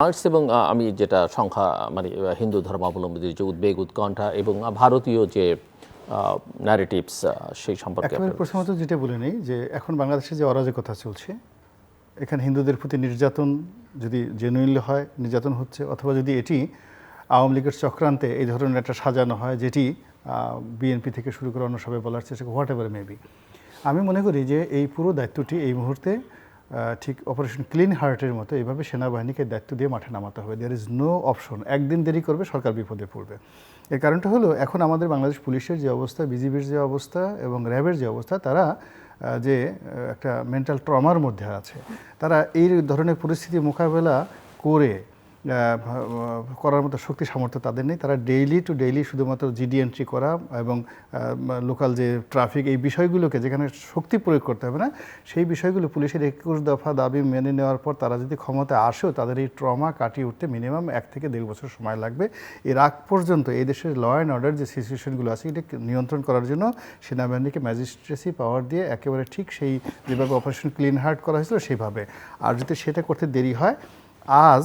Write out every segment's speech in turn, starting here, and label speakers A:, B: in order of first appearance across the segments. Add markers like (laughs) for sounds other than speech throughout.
A: Arts এবং আমি যেটা সংখ্যা মানে হিন্দু ধর্মাবলম্বীদের যে উদ্বেগ উৎকণ্ঠা এবং ভারতীয় যে ন্যারেটিভস সেই সম্পর্কে
B: প্রথমত যেটা বলে নেই যে এখন বাংলাদেশে যে অরাজকতা চলছে এখানে হিন্দুদের প্রতি নির্যাতন যদি জেনুইনলি হয় নির্যাতন হচ্ছে অথবা যদি এটি আওয়ামী লীগের চক্রান্তে এই ধরনের একটা সাজানো হয় যেটি বিএনপি থেকে শুরু করে অন্য সবাই বলার চেষ্টা হোয়াট এভার মেবি আমি মনে করি যে এই পুরো দায়িত্বটি এই মুহূর্তে ঠিক অপারেশন ক্লিন হার্টের মতো এইভাবে সেনাবাহিনীকে দায়িত্ব দিয়ে মাঠে নামাতে হবে। দেয়ার ইজ নো অপশন একদিন দেরি করবে, সরকার বিপদে পড়বে। এর কারণটা হলো, এখন আমাদের বাংলাদেশ পুলিশের যে অবস্থা, বিজিবির যে অবস্থা এবং র্যাবের যে অবস্থা, তারা যে একটা মেন্টাল ট্রমার মধ্যে আছে। তারা এই ধরনের পরিস্থিতি মোকাবেলা করে করার মতো শক্তি সামর্থ্য তাদের নেই। তারা ডেইলি টু ডেইলি শুধুমাত্র জিডি এন্ট্রি করা এবং লোকাল যে ট্রাফিক এই বিষয়গুলোকে যেখানে শক্তি প্রয়োগ করতে হবে না, সেই বিষয়গুলো পুলিশের একুশ দফা দাবি মেনে নেওয়ার পর তারা যদি ক্ষমতা আসেও তাদের এই ট্রমা কাটিয়ে উঠতে মিনিমাম এক থেকে দেড় বছর সময় লাগবে। এর আগ পর্যন্ত এই দেশের ল অ্যান্ড অর্ডার যে সিচুয়েশনগুলো আছে এটা নিয়ন্ত্রণ করার জন্য সেনাবাহিনীকে ম্যাজিস্ট্রেসি পাওয়ার দিয়ে একেবারে ঠিক সেই যেভাবে অপারেশন ক্লিন হার্ট করা হয়েছিল সেভাবে আর যদি সেটা করতে দেরি হয় আজ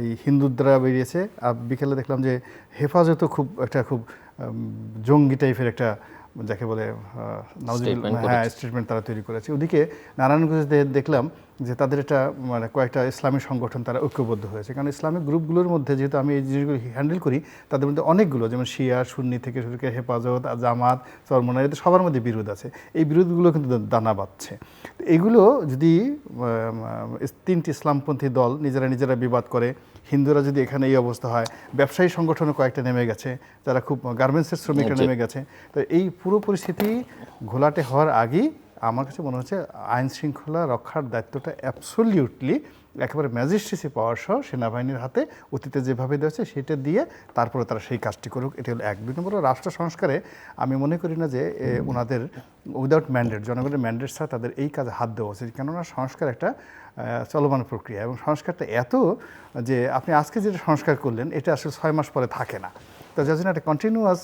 B: এই হিন্দুদ্রা বেরিয়েছে। আর বিকেলে দেখলাম যে হেফাজতও খুব একটা খুব জঙ্গি টাইপের একটা যাকে বলে হ্যাঁ স্টেটমেন্ট তারা তৈরি করেছে। ওদিকে নারায়ণগঞ্জে দেখলাম যে তাদের একটা মানে কয়েকটা ইসলামী সংগঠন তারা ঐক্যবদ্ধ হয়েছে। কারণ ইসলামিক গ্রুপগুলোর মধ্যে যেহেতু আমি এই জিনিসগুলো হ্যান্ডেল করি তাদের মধ্যে অনেকগুলো যেমন শিয়া সুন্নি থেকে শুরু করে হেফাজত জামাত চরমনা এদের সবার মধ্যে বিরোধ আছে। এই বিরোধগুলো কিন্তু দানা বাঁধছে। তো এগুলো যদি তিনটি ইসলামপন্থী দল নিজেরা নিজেরা বিবাদ করে হিন্দুরা যদি এখানে এই অবস্থা হয় ব্যবসায়ী সংগঠনও কয়েকটা নেমে গেছে তারা খুব গার্মেন্টসের শ্রমিকরা নেমে গেছে। তো এই পুরো পরিস্থিতি ঘোলাটে হওয়ার আগেই আমার কাছে মনে হচ্ছে আইন শৃঙ্খলা রক্ষার দায়িত্বটা অ্যাবসোলিউটলি একেবারে ম্যাজিস্ট্রেসি পাওয়ার সহ সেনাবাহিনীর হাতে অতীতে যেভাবে দিয়েছে সেটা দিয়ে তারপরে তারা সেই কাজটি করুক। এটি হলো এক। দুই নম্বর রাষ্ট্র সংস্কারে আমি মনে করি না যে ওনাদের উইদাউট ম্যান্ডেট জনগণের ম্যান্ডেট ছাড়া তাদের এই কাজে হাত দেওয়া উচিত। কেননা সংস্কার একটা চলমান প্রক্রিয়া এবং সংস্কারটা এত যে, আপনি আজকে যেটা সংস্কার করলেন, এটা আসলে ছয় মাস পরে থাকে না। তো যার জন্য একটা কন্টিনিউয়াস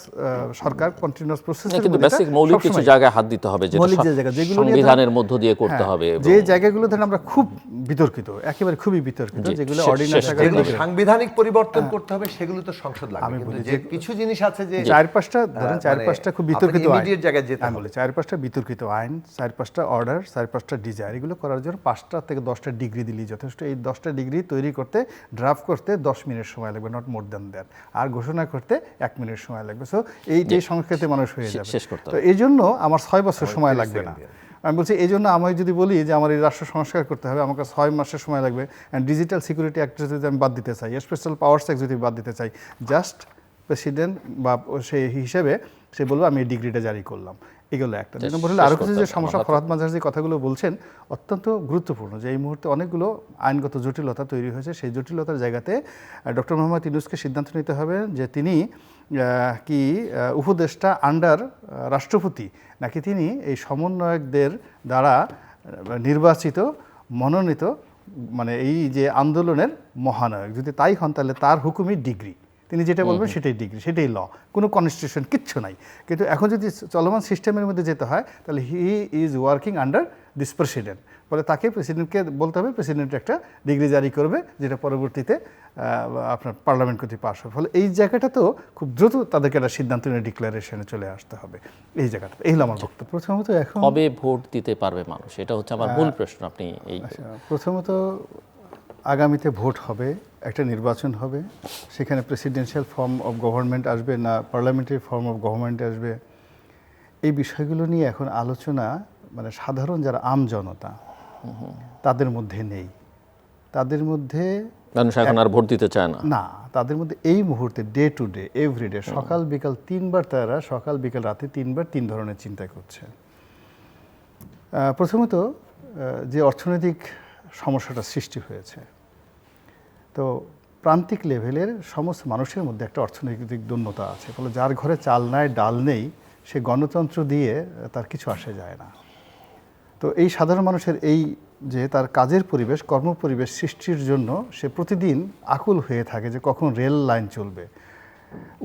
B: সরকার কন্টিনিউয়াস প্রসেস
A: কিন্তু বেসিক মৌলিক কিছু জায়গায় হাত দিতে হবে যেটা
B: মৌলিক যে জায়গা, যেগুলো
A: সংবিধানের মধ্য দিয়ে করতে
B: হ্যাঁ,
A: হবে
B: যে জায়গাগুলো ধরেন আমরা খুব বিতর্কিত একেবারে খুবই বিতর্কিত যেগুলো অর্ডিন্যান্স আকারে
C: যেগুলো সাংবিধানিক পরিবর্তন করতে হবে সেগুলো তো সংসদ লাগবে।
B: আমি
C: কিন্তু
B: বলি
C: যে কিছু জিনিস আছে যে
B: চার পাঁচটা ধরেন চার
C: মানে
B: পাঁচটা খুব বিতর্কিত আইন।
C: immediate জায়গায় যেতে
B: আমি
C: হবে।
B: বলি চার পাঁচটা বিতর্কিত আইন চার পাঁচটা অর্ডার চার পাঁচটা ডিজায়ার এগুলো করার জন্য পাঁচটা থেকে দশটা ডিগ্রি দিলেই যথেষ্ট। এই দশটা ডিগ্রি তৈরি করতে ড্রাফট করতে দশ মিনিট সময় লাগবে নট মোর দ্যান দ্যাট আর ঘোষণা করতে এক মিনিট সময় লাগবে। সো এই যে সংস্কৃতি মানুষ হয়ে যাবে। তো এই জন্য আমার ছয় বছর সময় লাগবে না। আমি বলছি এই জন্য আমি যদি বলি যে আমার এই রাষ্ট্র সংস্কার করতে হবে আমাকে ছয় মাসের সময় লাগবে। অ্যান্ড ডিজিটাল সিকিউরিটি অ্যাক্ট যদি আমি বাদ দিতে চাই স্পেশাল পাওয়ার্স অ্যাক্ট যদি বাদ দিতে চাই জাস্ট প্রেসিডেন্ট বা সেই হিসেবে সে বলব আমি এই ডিগ্রিটা জারি করলাম। এগুলো একটা। দুই নম্বর হলো আরও কিছু যে সমস্যা ফরহাদ মাঝার যে কথাগুলো বলছেন অত্যন্ত গুরুত্বপূর্ণ যে এই মুহূর্তে অনেকগুলো আইনগত জটিলতা তৈরি হয়েছে। সেই জটিলতার জায়গাতে ডক্টর মোহাম্মদ ইউনুসকে সিদ্ধান্ত নিতে হবে যে তিনি কি উপদেষ্টা আন্ডার রাষ্ট্রপতি নাকি তিনি এই সমন্বয়কদের দ্বারা নির্বাচিত মনোনীত মানে এই যে আন্দোলনের মহানায়ক। যদি তাই হন তাহলে তার হুকুমই ডিগ্রি। তিনি যেটা বলবেন সেটাই ডিগ্রি সেটাই ল। কোনো কনস্টিটিউশন কিচ্ছু নাই। কিন্তু এখন যদি চলমান সিস্টেমের মধ্যে যেতে হয় তাহলে he is working under this president ফলে তাকে প্রেসিডেন্টকে বলতে হবে প্রেসিডেন্ট একটা ডিগ্রি জারি করবে যেটা পরবর্তীতে আপনার পার্লামেন্ট কর্তৃক পাশ হবে। ফলে এই জায়গাটা তো খুব দ্রুত তাদেরকে একটা সিদ্ধান্ত নিয়ে ডিক্লারেশনে চলে আসতে হবে। এই জায়গাটা এই হলো আমার বক্তব্য। প্রথমত এখন
A: কবে ভোট দিতে পারবে মানুষ? এটা হচ্ছে আমার মূল প্রশ্ন আপনি এই
B: আচ্ছা, প্রথমত আগামীতে ভোট হবে একটা নির্বাচন হবে সেখানে প্রেসিডেন্সিয়াল ফর্ম অফ গভর্নমেন্ট আসবে না পার্লামেন্টারি ফর্ম অফ গভর্নমেন্ট আসবে। এই বিষয়গুলো নিয়ে এখন আলোচনা মানে সাধারণ যারা আম জনতা তাদের মধ্যে নেই। তাদের মধ্যে
A: মানুষ এখন আর ভোট দিতে চায় না।
B: না তাদের মধ্যে এই মুহূর্তে ডে টু ডে এভরিডে সকাল বিকাল তিনবার তারা সকাল বিকাল রাতে তিনবার তিন ধরনের চিন্তা করছে। প্রথমত যে অর্থনৈতিক সমস্যাটা সৃষ্টি হয়েছে তো প্রান্তিক লেভেলের সমস্ত মানুষের মধ্যে একটা অর্থনৈতিক দূর্ণতা আছে, ফলে যার ঘরে চাল নাই, ডাল নেই, সে গণতন্ত্র দিয়ে তার কিছু আসে যায় না। তো এই সাধারণ মানুষের এই যে তার কাজের পরিবেশ কর্ম পরিবেশ সৃষ্টির জন্য সে প্রতিদিন আকুল হয়ে থাকে যে কখন রেল লাইন চলবে।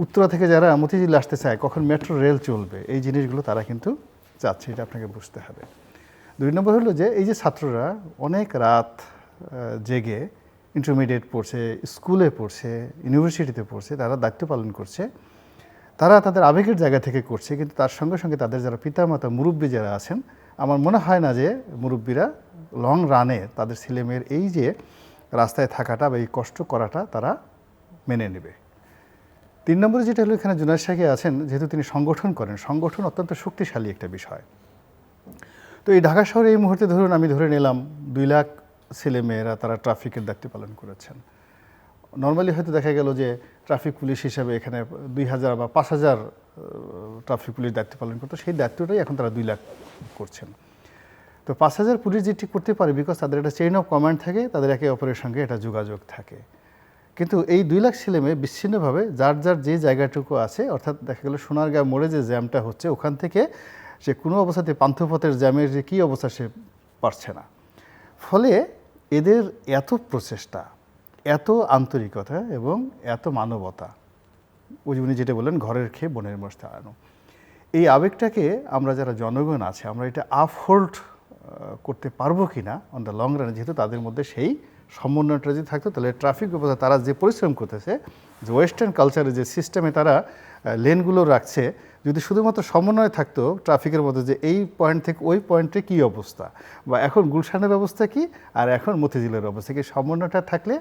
B: উত্তরা থেকে যারা মতিঝিল আসতে চায়, কখন মেট্রো, রেল চলবে, এই জিনিসগুলো তারা কিন্তু চাচ্ছে, এটা আপনাকে বুঝতে হবে। দুই নম্বর হলো যে এই যে ছাত্ররা অনেক রাত জেগে ইন্টারমিডিয়েট পড়ছে স্কুলে পড়ছে ইউনিভার্সিটিতে পড়ছে, তারা দায়িত্ব পালন করছে। তারা তাদের আবেগের জায়গা থেকে করছে, কিন্তু তার সঙ্গে সঙ্গে তাদের যারা পিতামাতা, মুরব্বী যারা আছেন, আমার মনে হয় না যে মুরব্বীরা লং রানে তাদের ছেলেমেয়ের এই যে রাস্তায় থাকাটা বা এই কষ্ট করাটা তারা মেনে নেবে। তিন নম্বরে যেটা হলো, এখানে জুনায়দ শাহী আছেন, যেহেতু তিনি সংগঠন করেন, সংগঠন অত্যন্ত শক্তিশালী একটা বিষয়। তো এই ঢাকা শহরে এই মুহূর্তে ধরুন, আমি ধরে নিলাম দুই লাখ ছেলে মেয়েরা তারা ট্রাফিকের দায়িত্ব পালন করেছেন। নর্মালি হয়তো দেখা গেল যে ট্রাফিক পুলিশ হিসাবে এখানে দুই হাজার বা পাঁচ হাজার ট্রাফিক পুলিশ দায়িত্ব পালন করতো, সেই দায়িত্বটাই এখন তারা দুই লাখ করছেন। তো পাঁচ হাজার পুলিশ যেটি করতে পারে বিকজ তাদের একটা চেইন অফ কমান্ড থাকে, তাদের একে অপরের সঙ্গে একটা যোগাযোগ থাকে। কিন্তু এই দুই লাখ ছেলে মেয়ে বিচ্ছিন্নভাবে যার যার যে জায়গাটুকু আছে, অর্থাৎ দেখা গেল সোনারগাঁ মোড়ে যে জ্যামটা হচ্ছে, ওখান থেকে সে কোনো অবস্থাতে পান্থপথের জ্যামের যে কী অবস্থা সে পারছে না। ফলে এদের এত প্রচেষ্টা, এত আন্তরিকতা এবং এত মানবতা, ওই উনি যেটা বললেন, ঘরের খেয়ে বনের মোষ তাড়ানো এই আবেগটাকে আমরা যারা জনগণ আছে, আমরা এটা আপহোল্ড করতে পারব কি না অন দ্য লং রানে যেহেতু তাদের মধ্যে সেই সমন্বয়টা যদি থাকতো, তাহলে ট্রাফিক ব্যবস্থা তারা যে পরিশ্রম করতেছে, যে ওয়েস্টার্ন কালচারের যে সিস্টেমে তারা লেনগুলো রাখছে যদি শুধুমাত্র সমন্বয় থাকতো ট্রাফিকের মধ্যে যে এই পয়েন্ট থেকে ওই পয়েন্টে কী অবস্থা? বা এখন গুলশানের অবস্থা কি? আর এখন মতিঝিলের অবস্থা কি? সমন্বয়টা থাকলে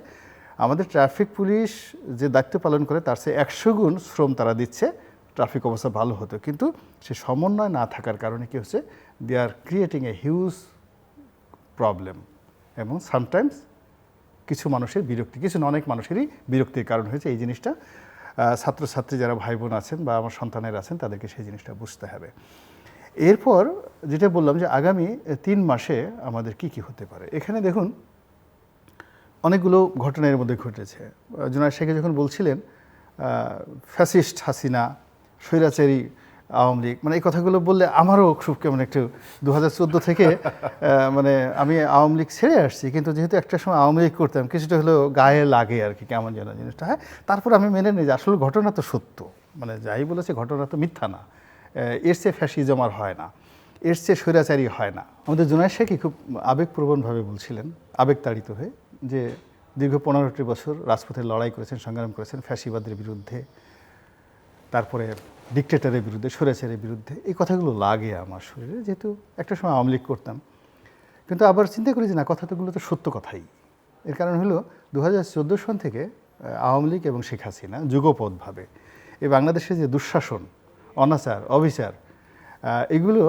B: আমাদের ট্রাফিক পুলিশ যে দায়িত্ব পালন করে, তার সে একশো গুণ শ্রম তারা দিচ্ছে ট্রাফিক অবস্থা ভালো হতো। কিন্তু সে সমন্বয় না থাকার কারণে কি হচ্ছে? They are creating a huge problem এবং সামটাইমস কিছু মানুষের বিরক্তি, কিছু অনেক মানুষেরই বিরক্তির কারণ হয়েছে এই জিনিসটা। ছাত্রছাত্রী যারা ভাই বোন আছেন বা আমার সন্তানের আছেন, তাদেরকে সেই জিনিসটা বুঝতে হবে। এরপর যেটা বললাম যে আগামী তিন মাসে আমাদের কি কি হতে পারে। এখানে দেখুন, অনেকগুলো ঘটনা এর মধ্যে ঘটেছে। জুনায়দ শেখে যখন বলছিলেন ফ্যাসিস্ট হাসিনা, স্বৈরাচারী আওয়ামী লীগ। মানে এই কথাগুলো বললে আমারও খুব কেমন একটু দু হাজার চোদ্দ থেকে (laughs) মানে আমি আওয়ামী লীগ ছেড়ে আসছি কিন্তু যেহেতু একটা সময় আওয়ামী লীগ করতাম কিছুটা হলেও গায়ে লাগে আর কি কেমন যেন জিনিসটা। হ্যাঁ তারপর আমি মেনে নিই যে আসলে ঘটনা তো সত্য। মানে যাই বলেছে ঘটনা তো মিথ্যা না। এর চেয়ে ফ্যাসিজম আর হয় না। এর চেয়ে স্বৈরাচারী হয় না। আমাদের জুনায়দ শেখই খুব আবেগপ্রবণভাবে বলছিলেন আবেগতাড়িত হয়ে যে দীর্ঘ পনেরোটি বছর রাজপথে লড়াই করেছেন সংগ্রাম করেছেন ফ্যাসিবাদের বিরুদ্ধে। তারপরে ডিকটেটারের বিরুদ্ধে, স্বৈরাচারের বিরুদ্ধে, এই কথাগুলো লাগে আমার শরীরে, যেহেতু একটা সময় আওয়ামী লীগ করতাম। কিন্তু আবার চিন্তা করি যে না, কথাগুলো তো সত্য কথাই। এর কারণ হলো দু হাজার চোদ্দ সন থেকে আওয়ামী লীগ এবং শেখ হাসিনা যুগপথভাবে এই বাংলাদেশে যে দুঃশাসন, অনাচার, অবিচার এগুলো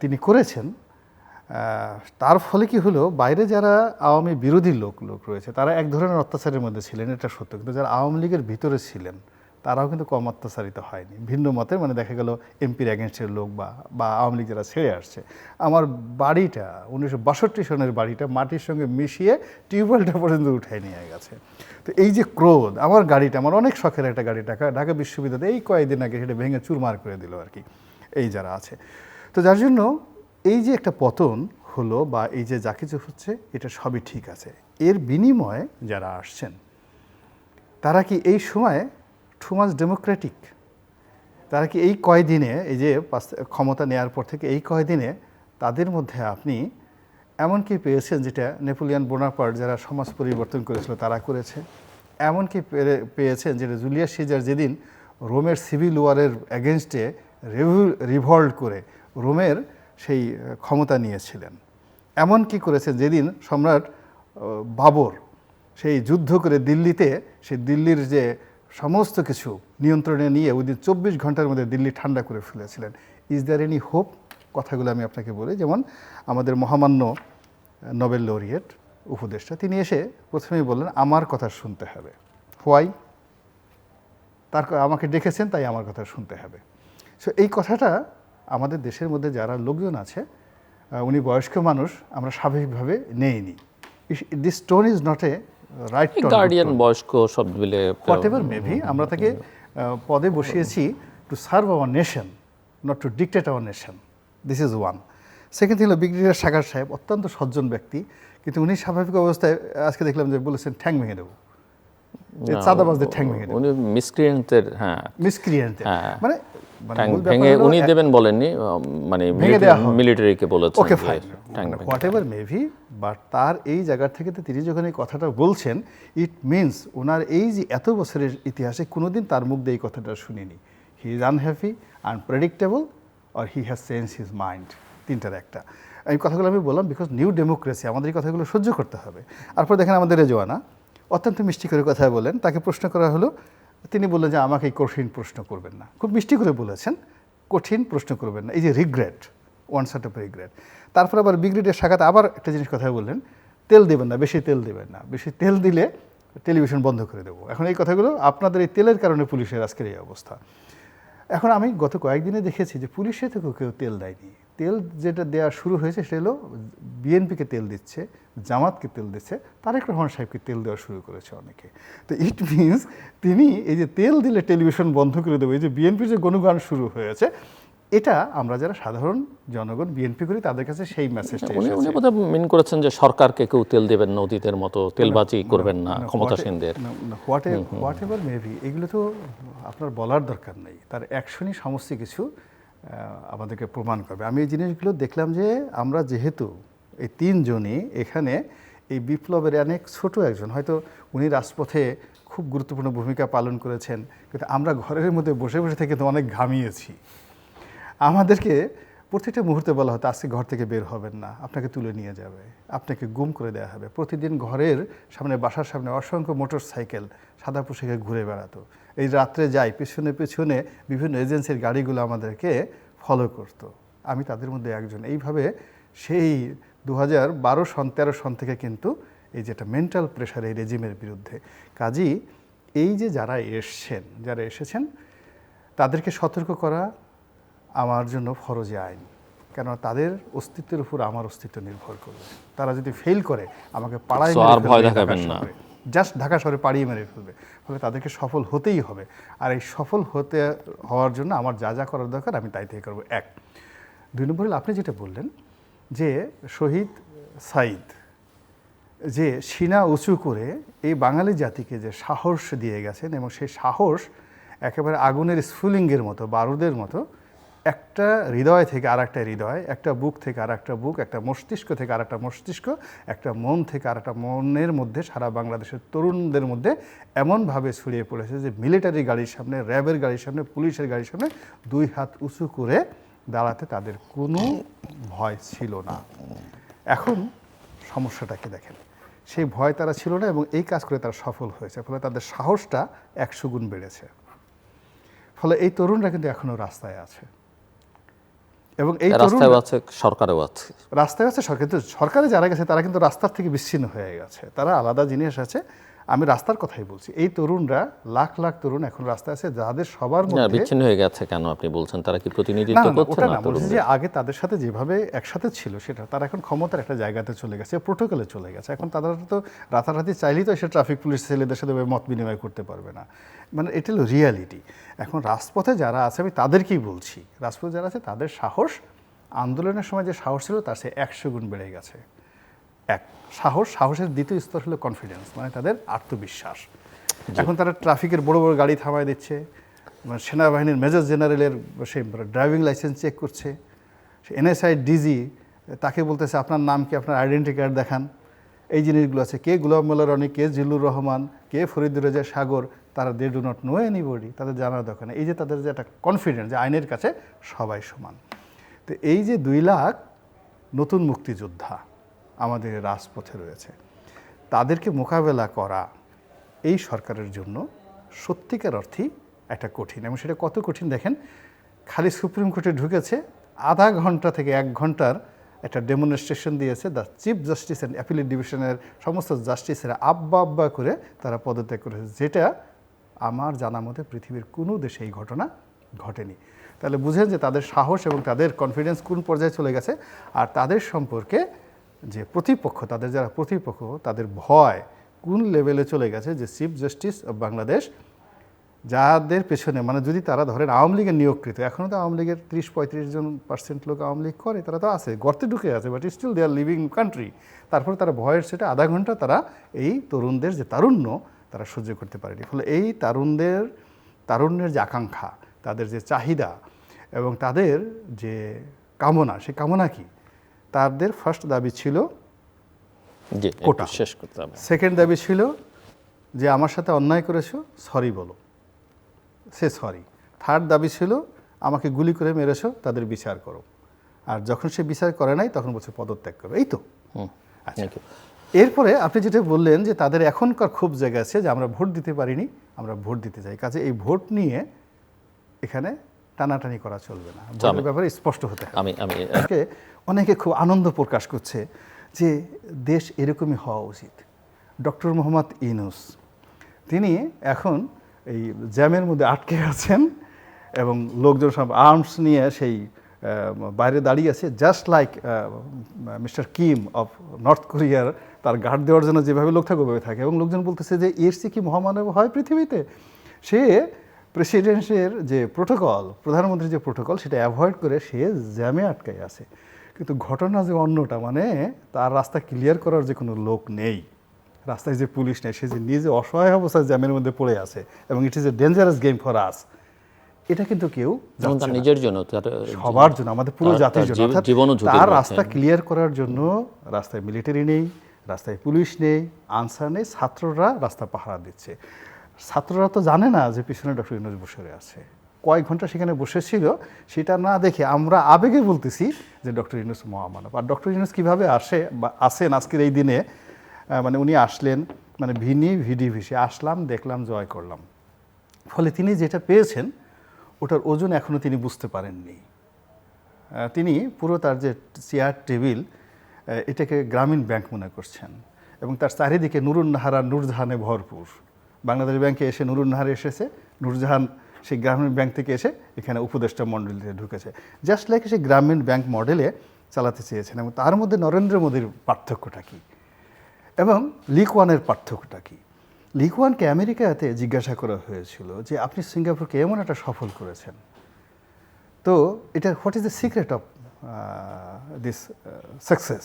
B: তিনি করেছেন তার ফলে কি হলো, বাইরে যারা আওয়ামী বিরোধী লোক লোক রয়েছে, তারা এক ধরনের অত্যাচারের মধ্যে ছিলেন, এটা সত্য। কিন্তু যারা আওয়ামী লীগের ভিতরে ছিলেন তারাও কিন্তু কম অত্যাচারিত হয়নি। ভিন্ন মতের মানে দেখা গেল এমপির অ্যাগেনস্টের লোক বা বা আওয়ামী লীগ যারা ছেড়ে আসছে। আমার বাড়িটা, উনিশশো বাষট্টি সনের বাড়িটা মাটির সঙ্গে মিশিয়ে টিউবওয়েলটা পর্যন্ত উঠায় নিয়ে গেছে। তো এই যে ক্রোধ, আমার গাড়িটা, আমার অনেক শখের একটা গাড়ি, ঢাকা ঢাকা বিশ্ববিদ্যালয়ে এই কয়েকদিন আগে সেটা ভেঙে চুরমার করে দিল আর কি, এই যারা আছে। তো যার জন্য এই যে একটা পতন হলো বা এই যে যা কিছু হচ্ছে, এটা সবই ঠিক আছে। এর বিনিময়ে যারা আসছেন, তারা কি এই সময়ে টু মাস ডেমোক্রেটিক। তারা কি এই কয়দিনে, এই যে ক্ষমতা নেয়ার পর থেকে এই কয়দিনে তাদের মধ্যে আপনি এমন কি পেয়েছেন যেটা নেপোলিয়ান বোনাপার্ট যারা সমাজ পরিবর্তন করেছিল তারা করেছে? এমন কি পেরে- পেয়েছেন যেটা জুলিয়াস সিজার যেদিন রোমের সিভিল ওয়ারের এগেনস্টে রিভল্ট করে রোমের সেই ক্ষমতা নিয়েছিলেন? এমন কি করেছেন যেদিন সম্রাট বাবর সেই যুদ্ধ করে দিল্লিতে, সেই দিল্লির যে সমস্ত কিছু নিয়ন্ত্রণে নিয়ে উইদিন চব্বিশ ঘণ্টার মধ্যে দিল্লি ঠান্ডা করে ফেলেছিলেন। ইজ দ্যার এনি হোপ কথাগুলো আমি আপনাকে বলি, যেমন আমাদের মহামান্য নোবেল লরিয়েট উপদেষ্টা, তিনি এসে প্রথমেই বললেন, আমার কথা শুনতে হবে। হোয়াই তার আমাকে ডেকেছেন, তাই আমার কথা শুনতে হবে। সো এই কথাটা আমাদের দেশের মধ্যে যারা লোকজন আছে উনি বয়স্ক মানুষ, আমরা স্বাভাবিকভাবে নেইনি। This tone is not a right
A: guardian বয়স্ক শব্দ মিলে
B: হোয়াট এভার মেবি আমরা তাকে পদে বসিয়েছি to serve our nation not to dictate our nation this is one second হলো ব্রিগেডিয়ার সাগর সাহেব অত্যন্ত সজ্জন ব্যক্তি কিন্তু উনি স্বাভাবিক অবস্থায় আজকে দেখলাম যে বলেছেন ঠ্যাং ভেঙে দেবো। চাঁদাবাজদের ঠ্যাং ভেঙে দেবো।
A: উনি মিসক্রিয়েন্টের হ্যাঁ। হ্যাঁ।
B: মানে
A: ট্যাঙ্ক ভেঙে উনি দেবেন বলেননি মানে। মিলিটারিকে বলেছেন
B: okay fine whatever maybe but তার এই জায়গা থেকে তিনি যখন এই কথাটা বলছেন ইট মিনস ওনার এই যে এত বছরের ইতিহাসে কোনোদিন তার মুখ দিয়ে এই কথাটা শুনিনি। He is unhappy unpredictable or he has change his mind তিনটার একটা। এই কথাগুলো আমি বললাম বিকজ নিউ ডেমোক্রেসি আমাদের এই কথাগুলো সহ্য করতে হবে। তারপর দেখেন আমাদের রেজওয়ানা অত্যন্ত মিষ্টি করে কথা বলেন তাকে প্রশ্ন করা হলো তিনি বললেন যে আমাকে এই কঠিন প্রশ্ন করবেন না। খুব মিষ্টি করে বলেছেন, কঠিন প্রশ্ন করবেন না। এই যে regret one sort of regret তারপর আবার বিগ্রেডের শাখাতে আবার একটা জিনিস কথা বললেন, তেল দেবেন না, বেশি তেল দেবেন না। বেশি তেল দিলে টেলিভিশন বন্ধ করে দেবো। এখন এই কথাগুলো আপনাদের এই তেলের কারণে পুলিশের আজকের এই অবস্থা। এখন আমি গত কয়েকদিনে দেখেছি যে পুলিশে থেকেও কেউ তেল দেয়নি। তেল যেটা দেওয়া শুরু হয়েছে সেটা হলো বিএনপিকে তেল দিচ্ছে জামাতকে তেল দিচ্ছে তারেক রহমান সাহেবকে তেল দেওয়া শুরু করেছে অনেকে। তো ইট মিনস তিনি এই যে তেল দিলে টেলিভিশন বন্ধ করে দেবো এই যে বিএনপির যে গণগান শুরু হয়েছে এটা আমরা যারা সাধারণ জনগণ বিএনপি করি তাদের কাছে সেই মেসেজটা
A: উনি উনি বোধহয় মিন করেছেন যে সরকারকে কেউ তেল দেবেন না অতীতের মতো তেলবাজি করবেন না ক্ষমতাসীনদের।
B: হোয়াট হোয়াট এভার মেবি এগুলো তো আপনার বলার দরকার নেই। তার অ্যাকশনই সমস্ত কিছু আমাদেরকে প্রমাণ করবে। আমি এই জিনিসগুলো দেখলাম যে আমরা যেহেতু এই তিনজনই এখানে এই বিপ্লবের অনেক ছোট একজন, হয়তো উনি রাজপথে খুব গুরুত্বপূর্ণ ভূমিকা পালন করেছেন, কিন্তু আমরা ঘরের মধ্যে বসে বসে থেকে তো অনেক ঘামিয়েছি। আমাদেরকে প্রতিটা মুহূর্তে বলা হতো আজকে ঘর থেকে বের হবেন না, আপনাকে তুলে নিয়ে যাবে, আপনাকে গুম করে দেওয়া হবে। প্রতিদিন ঘরের সামনে, বাসার সামনে অসংখ্য মোটর সাইকেল সাদা পোশাকে ঘুরে বেড়াতো। এই রাত্রে যাই, পেছনে, পিছনে বিভিন্ন এজেন্সির গাড়িগুলো আমাদেরকে ফলো করতো। আমি তাদের মধ্যে একজন। এইভাবে সেই দু হাজার বারো সন, তেরো সন থেকে কিন্তু এই যেটা মেন্টাল প্রেশার এই রেজিমের বিরুদ্ধে। কাজী, এই যে যারা এসছেন, যারা এসেছেন, তাদেরকে সতর্ক করা আমার জন্য ফরজে আইন। কেন তাদের অস্তিত্বের উপর আমার অস্তিত্ব নির্ভর করবে। তারা যদি ফেল করে আমাকে পাড়ায়
A: আর ভয় দেখাবেন না।
B: জাস্ট ঢাকা শহরে পাড়িয়ে মেরে ফেলবে। ফলে তাদেরকে সফল হতেই হবে। আর এই সফল হতে হওয়ার জন্য আমার যা যা করার দরকার আমি তাই তাই করব। এক দুই নম্বর হলো আপনি যেটা বললেন যে শহীদ সাইদ যে সিনা উঁচু করে এই বাঙালি জাতিকে যে সাহস দিয়ে গেছেন এবং সেই সাহস একেবারে আগুনের স্ফুলিঙ্গের মতো বারুদের মতো একটা হৃদয় থেকে আর একটা হৃদয়, একটা বুক থেকে আর একটা বুক, একটা মস্তিষ্ক থেকে আর একটা মস্তিষ্ক, একটা মন থেকে আর একটা মনের মধ্যে, সারা বাংলাদেশের তরুণদের মধ্যে এমনভাবে ছড়িয়ে পড়েছে যে মিলিটারি গাড়ির সামনে, র্যাবের গাড়ির সামনে, পুলিশের গাড়ির সামনে দুই হাত উঁচু করে দাঁড়াতে তাদের কোনো ভয় ছিল না। এখন সমস্যাটাকে দেখেন, সেই ভয় তারা ছিল না এবং এই কাজ করে তারা সফল হয়েছে, ফলে তাদের সাহসটা একশো গুণ বেড়েছে। ফলে এই তরুণরা কিন্তু এখনও রাস্তায় আছে। এবং এই
A: রাস্তায় আছে সরকারেও আছে।
B: রাস্তায় আছে সরকার কিন্তু সরকারে যারা গেছে তারা কিন্তু রাস্তার থেকে বিচ্ছিন্ন হয়ে গেছে। তারা আলাদা জিনিস আছে আমি রাস্তার কথাই বলছি। এই তরুণরা লাখ লাখ তরুণ এখন রাস্তায় আছে যাদের সবার মধ্যে
A: বিচ্ছিন্ন হয়ে গেছে কেন আপনি বলছেন? তারা কি প্রতিনিধিত্ব করছে না
B: বলছি যে আগে তাদের সাথে যেভাবে একসাথে ছিল সেটা তারা এখন ক্ষমতার একটা জায়গাতে চলে গেছে প্রোটোকলে চলে গেছে। এখন তারা তো রাতারাতি চাইলেই তো এসে ট্রাফিক পুলিশ ছেলেদের সাথে মত বিনিময় করতে পারবে না। মানে এটা হলো রিয়ালিটি এখন রাজপথে যারা আছে আমি তাদেরকেই বলছি রাজপথে যারা আছে তাদের সাহস আন্দোলনের সময় যে সাহস ছিল তার সে একশো গুণ বেড়ে গেছে। এক সাহস সাহসের দ্বিতীয় স্তর হলো কনফিডেন্স মানে তাদের আত্মবিশ্বাস। এখন তারা ট্রাফিকের বড় বড় গাড়ি থামায় দিচ্ছে মানে সেনাবাহিনীর মেজর জেনারেলের সে ড্রাইভিং লাইসেন্স চেক করছে। এনএসআই ডিজি তাকে বলতেছে আপনার নাম কি? আপনার আইডেন্টি কার্ড দেখান। এই জিনিসগুলো আছে। কে গুলাম মোল্লা রনি কে জিল্লুর রহমান কে ফরিদুর রেজা সাগর তারা they do not know anybody তাদের জানার দরকার নেই। এই যে তাদের যে একটা কনফিডেন্স যে আইনের কাছে সবাই সমান। তো এই যে দুই লাখ নতুন মুক্তিযোদ্ধা আমাদের রাজপথে রয়েছে। তাদেরকে মোকাবেলা করা এই সরকারের জন্য সত্যিকার অর্থেই একটা কঠিন এবং সেটা কত কঠিন দেখেন, খালি সুপ্রিম কোর্টে ঢুকেছে, আধা ঘণ্টা থেকে এক ঘণ্টার একটা ডেমনস্ট্রেশন দিয়েছে the chief justice and appellate ডিভিশনের সমস্ত জাস্টিসেরা আব্বা আব্বা করে তারা পদত্যাগ করেছে। যেটা আমার জানা মতে পৃথিবীর কোনো দেশে এই ঘটনা ঘটেনি। তাহলে বুঝেন যে তাদের সাহস এবং তাদের কনফিডেন্স কোন পর্যায়ে চলে গেছে, আর তাদের সম্পর্কে যে প্রতিপক্ষ, তাদের যারা প্রতিপক্ষ, তাদের ভয় কোন লেভেলে চলে গেছে যে চিফ জাস্টিস অফ বাংলাদেশ যাদের পেছনে মানে যদি তারা ধরেন আওয়ামী লীগের নিয়োগকৃত এখনও তো আওয়ামী লীগের ত্রিশ পঁয়ত্রিশ জন পার্সেন্ট লোক আওয়ামী লীগ করে, তারা তো আছে, গর্তে ঢুকে আছে but still they are living country তারপরে তারা ভয়ের সেটা আধা ঘণ্টা তারা এই তরুণদের যে তারুণ্য, তারা সহ্য করতে পারেনি। ফলে এই তারুণদের, তারুণ্যের যে আকাঙ্ক্ষা, তাদের যে চাহিদা এবং তাদের যে কামনা সে কামনা কি? তাদের ফার্স্ট দাবি ছিল কোটা।
A: শেষ করতে হবে।
B: সেকেন্ড দাবি ছিল যে আমার সাথে অন্যায় করেছ সরি বলো। সে সরি থার্ড দাবি ছিল আমাকে গুলি করে মেরেছো তাদের বিচার করো। আর যখন সে বিচার করে নাই তখন বলছে পদত্যাগ করো। এই তো।
A: ইউ
B: এরপরে আপনি যেটা বললেন যে তাদের এখনকার খুব জায়গা আছে যে আমরা ভোট দিতে পারিনি আমরা ভোট দিতে চাই। কাজে এই ভোট নিয়ে এখানে টানাটানি করা চলবে না। ভোটের ব্যাপারে স্পষ্ট হতে হবে।
A: আমি আমি
B: অনেকে খুব আনন্দ প্রকাশ করছে যে দেশ এরকমই হওয়া উচিত। ডক্টর মোহাম্মদ ইনুস তিনি এখন এই জ্যামের মধ্যে আটকে আছেন এবং লোকজন সব আর্মস নিয়ে সেই বাইরে দাঁড়িয়ে আছে just like mister Kim of north কোরিয়ার তার গার্ড দেওয়ার জন্য যেভাবে লোক থাকে ওভাবে থাকে এবং লোকজন বলতেছে যে এর চেয়ে কি মহামানব হয় পৃথিবীতে? সে প্রেসিডেন্টের যে প্রোটোকল প্রধানমন্ত্রীর যে প্রোটোকল সেটা অ্যাভয়েড করে সে জ্যামে আটকায় আছে। কিন্তু ঘটনা যে অন্যটা মানে তার রাস্তা ক্লিয়ার করার যে কোনো লোক নেই। রাস্তায় যে পুলিশ নেই সে যে নিজে অসহায় অবস্থায় জ্যামের মধ্যে পড়ে আছে এবং it is a dangerous game for us এটা কিন্তু কেউ
A: তার নিজের জন্য
B: সবার জন্য আমাদের পুরো
A: তার-
B: জাতির জন্য। তার রাস্তা ক্লিয়ার করার জন্য রাস্তায় মিলিটারি নেই রাস্তায় পুলিশ নেই আনসার নেই ছাত্ররা রাস্তা পাহারা দিচ্ছে। ছাত্ররা তো জানে না যে পিছনে ডক্টর ইউনুস বসে আছে। কয়েক ঘণ্টা সেখানে বসেছিল সেটা না দেখে আমরা আবেগে বলতেছি যে ডক্টর ইউনুস মহামানব। আর ডক্টর ইউনুস কীভাবে আসে বা আসেন আজকের এই দিনে? মানে উনি আসলেন মানে ভিনি, ভিডি ভিসে। আসলাম, দেখলাম, জয় করলাম। ফলে তিনি যেটা পেয়েছেন, ওটার ওজন এখনও তিনি বুঝতে পারেননি। তিনি পুরো তার যে চেয়ার, টেবিল এটাকে গ্রামীণ ব্যাংক মনে করছেন। এবং তার চারিদিকে নুরুন্নাহার আর নূরজাহানে ভরপুর। বাংলাদেশ ব্যাংকে এসে নুরুন্নাহার এসেছে, নূরজাহান সেই গ্রামীণ ব্যাংক থেকে এসে এখানে উপদেষ্টা মণ্ডলীতে ঢুকেছে। জাস্ট লাইক সেই গ্রামীণ ব্যাংক মডেলে চালাতে চেয়েছেন এবং তার মধ্যে নরেন্দ্র মোদীর পার্থক্যটা কী? এবং লিকওয়ানের পার্থক্যটা কী? লিকওয়ানকে আমেরিকাতে জিজ্ঞাসা করা হয়েছিল যে, আপনি সিঙ্গাপুরকে এমন একটা সফল করেছেন? তো এটা what is the secret of this success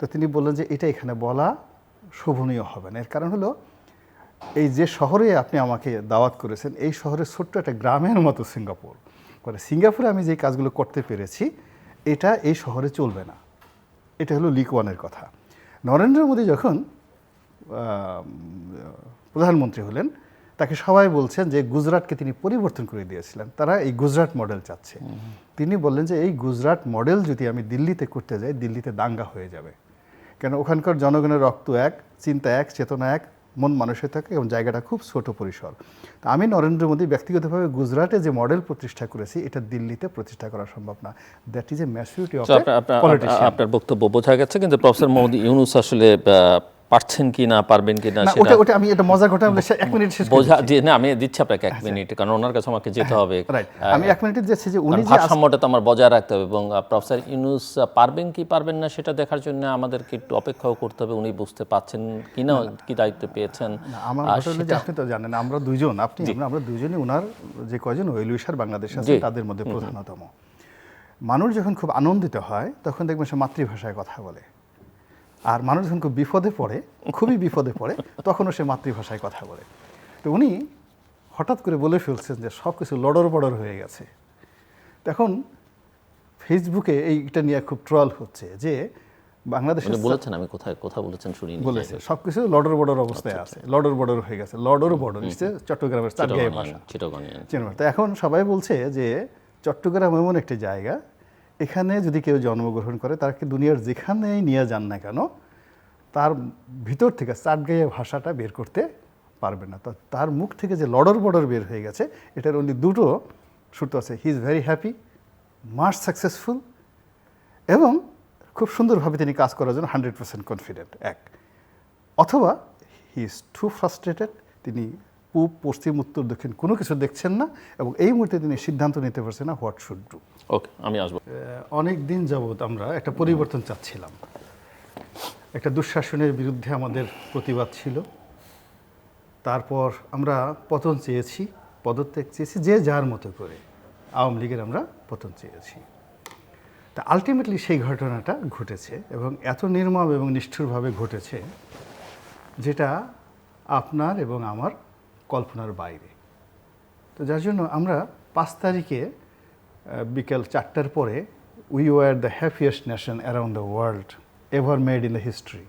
B: তো তিনি বললেন যে, এটা এখানে বলা শোভনীয় হবে না। এর কারণ হলো এই যে শহরে আপনি আমাকে দাওয়াত করেছেন, এই শহরের ছোট্ট একটা গ্রামের মতো সিঙ্গাপুর। মানে সিঙ্গাপুরে আমি যে কাজগুলো করতে পেরেছি, এটা এই শহরে চলবে না। এটা হলো লিক ওয়ানের কথা। নরেন্দ্র মোদী যখন প্রধানমন্ত্রী হলেন, তাকে সবাই বলছেন যে গুজরাটকে তিনি পরিবর্তন করে দিয়েছিলেন। তারা এই গুজরাট মডেল চাচ্ছে। তিনি বললেন যে এই গুজরাট মডেল যদি আমি দিল্লিতে করতে যাই, দিল্লিতে দাঙ্গা হয়ে যাবে। কেন? ওখানকার জনগণের রক্ত এক, চিন্তা এক, চেতনা এক মন মানুষের থাকে এবং জায়গাটা খুব ছোট পরিসর। তো আমি নরেন্দ্র মোদী ব্যক্তিগতভাবে গুজরাটে যে মডেল প্রতিষ্ঠা করেছি এটা দিল্লিতে প্রতিষ্ঠা করা সম্ভব না। That is a maturity of
A: আপনার- আপনার- বক্তব্য বোঝা গেছে কিন্তু প্রফেসর মোহাম্মদ ইউনুস আসলে পারছেন কি না পারবেন কি না সেটা
B: ওটা আমি এটা মজা ঘটা বলে এক মিনিট শেষ
A: বোঝা যে না আমি দিচ্ছি আপনাকে এক মিনিট কারণ ওনার কাছে আমাকে যেতে হবে।
B: আমি এক মিনিটে যাচ্ছি যে উনি যে
A: ভারসাম্যটা তো আমার বজায় রাখতে হবে এবং প্রফেসর ইউনুস পারবেন কি পারবেন না সেটা দেখার জন্য আমাদেরকে একটু অপেক্ষাও করতে হবে উনি বুঝতে পাচ্ছেন কি না কি দায়িত্ব পেয়েছেন।
B: আমার ঘটনা যে আপনি তো জানেন আমরা দুইজন আপনি আমরা দুইজনই ওনার যে কয়জন ওয়েলুইশার বাংলাদেশ আছে তাদের মধ্যে প্রধানতম। মানুষ যখন খুব আনন্দিত হয় তখন দেখবেন সে মাতৃভাষায় কথা বলে। আর মানুষ যখন খুব বিপদে পড়ে খুবই বিপদে পড়ে তখনও সে মাতৃভাষায় কথা বলে। তো উনি হঠাৎ করে বলে ফেলছেন যে সব কিছু লড়র বড়র হয়ে গেছে। তখন ফেসবুকে এইটা নিয়ে খুব ট্রল হচ্ছে যে বাংলাদেশের
A: উনি বলেছেন আমি কোথায় কথা বলেছেন শুনি
B: বলেছে সব কিছু লডর বর্ডর অবস্থায় আছে লডর বর্ডর হয়ে গেছে লডর বর্ডর নিশ্চয় চট্টগ্রামের চারগাঁয়ে ভাষা। তো এখন সবাই বলছে যে চট্টগ্রাম এমন একটি জায়গা এখানে যদি কেউ জন্মগ্রহণ করে, তাকে দুনিয়ার যেখানেই নিয়ে যান না কেন, তার ভিতর থেকে চাটগাঁয়ে ভাষাটা বের করতে পারবে না। তার মুখ থেকে যে লডর বর্ডর বের হয়ে গেছে, এটার অনলি দুটো সূত্র আছে। He is very happy most successful এবং খুব সুন্দরভাবে তিনি কাজ করার জন্য হান্ড্রেড পার্সেন্ট কনফিডেন্ট এক। অথবা হি ইজ টু ফ্রাস্ট্রেটেড তিনি পূব, পশ্চিম, উত্তর, দক্ষিণ কোনো কিছু দেখছেন না এবং এই মুহূর্তে তিনি সিদ্ধান্ত নিতে পারছেন না হোয়াট শুড ডু
A: ওকে আমি আসব।
B: অনেক দিন যাবৎ আমরা একটা পরিবর্তন চাচ্ছিলাম। একটা দুঃশাসনের বিরুদ্ধে আমাদের প্রতিবাদ ছিল। তারপর আমরা পতন চেয়েছি, পদত্যাগ চেয়েছি, যে যার মতো করে আওয়ামী লীগের আমরা পতন চেয়েছি। তা আলটিমেটলি সেই ঘটনাটা ঘটেছে এবং এত নির্মম এবং নিষ্ঠুরভাবে ঘটেছে যেটা আপনার এবং আমার কল্পনার বাইরে। তো যার জন্য আমরা পাঁচ তারিখে বিকেল চারটার পরে we were the happiest nation around the world ever made in the history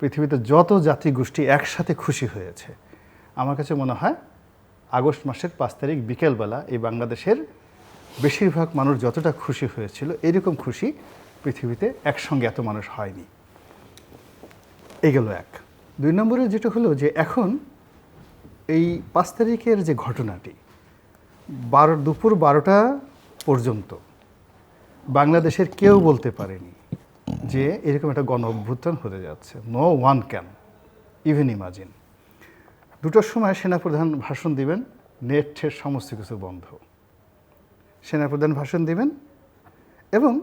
B: পৃথিবীতে যত জাতি গোষ্ঠী একসাথে খুশি হয়েছে, আমার কাছে মনে হয় আগস্ট মাসের পাঁচ তারিখ বিকেলবেলা এই বাংলাদেশের বেশিরভাগ মানুষ যতটা খুশি হয়েছিল, এরকম খুশি পৃথিবীতে একসঙ্গে এত মানুষ হয়নি। এই গেল এক। দুই নম্বরে যেটা হলো যে এখন এই পাঁচ তারিখের যে ঘটনাটি বারো, দুপুর বারোটা পর্যন্ত। বাংলাদেশের কেউ বলতে পারেনি যে এরকম একটা গণ অভ্যুত্থান হতে যাচ্ছে। No one can even imagine দুটোর সময় সেনাপ্রধান ভাষণ দিবেন নেট সমস্ত কিছু বন্ধ। সেনাপ্রধান ভাষণ দিবেন এবং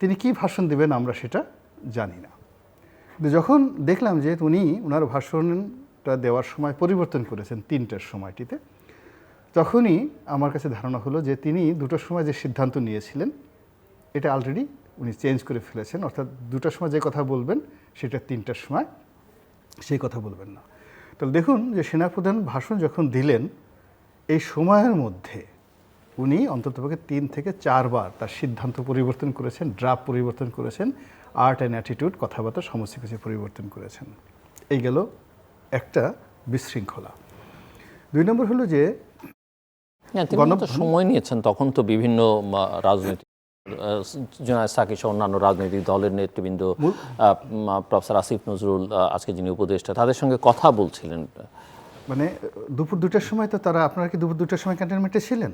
B: তিনি কি ভাষণ দিবেন আমরা সেটা জানি না। যখন দেখলাম যে উনি ওনার ভাষণটা দেওয়ার সময় পরিবর্তন করেছেন তিনটার সময়টিতে তখনই আমার কাছে ধারণা হলো যে তিনি দুটোর সময় যে সিদ্ধান্ত নিয়েছিলেন, এটা অলরেডি উনি চেঞ্জ করে ফেলেছেন। অর্থাৎ দুটোর সময় যে কথা বলবেন, সেটা তিনটার সময় সেই কথা বলবেন না। তাহলে দেখুন যে সেনাপ্রধান ভাষণ যখন দিলেন, এই সময়ের মধ্যে উনি অন্ততপক্ষে তিন থেকে চারবার তার সিদ্ধান্ত পরিবর্তন করেছেন ড্রাফট পরিবর্তন করেছেন আর্ট অ্যান্ড অ্যাটিটিউড কথাবার্তা সমস্ত কিছু পরিবর্তন করেছেন। এই গেল একটা বিশৃঙ্খলা। দুই নম্বর হলো যে
A: হ্যাঁ, তিনি তো সময় নিয়েছেন তখন তো বিভিন্ন রাজনৈতিক জনায় সাকি সহ অন্যান্য রাজনৈতিক দলের নেতৃবৃন্দ প্রফেসর আসিফ নজরুল আজকে যিনি উপদেষ্টা তাদের সঙ্গে কথা বলছিলেন।
B: মানে দুপুর দুটার সময় তো তারা আপনারা কি দুপুর দুটার সময় ক্যান্টনমেন্টে ছিলেন?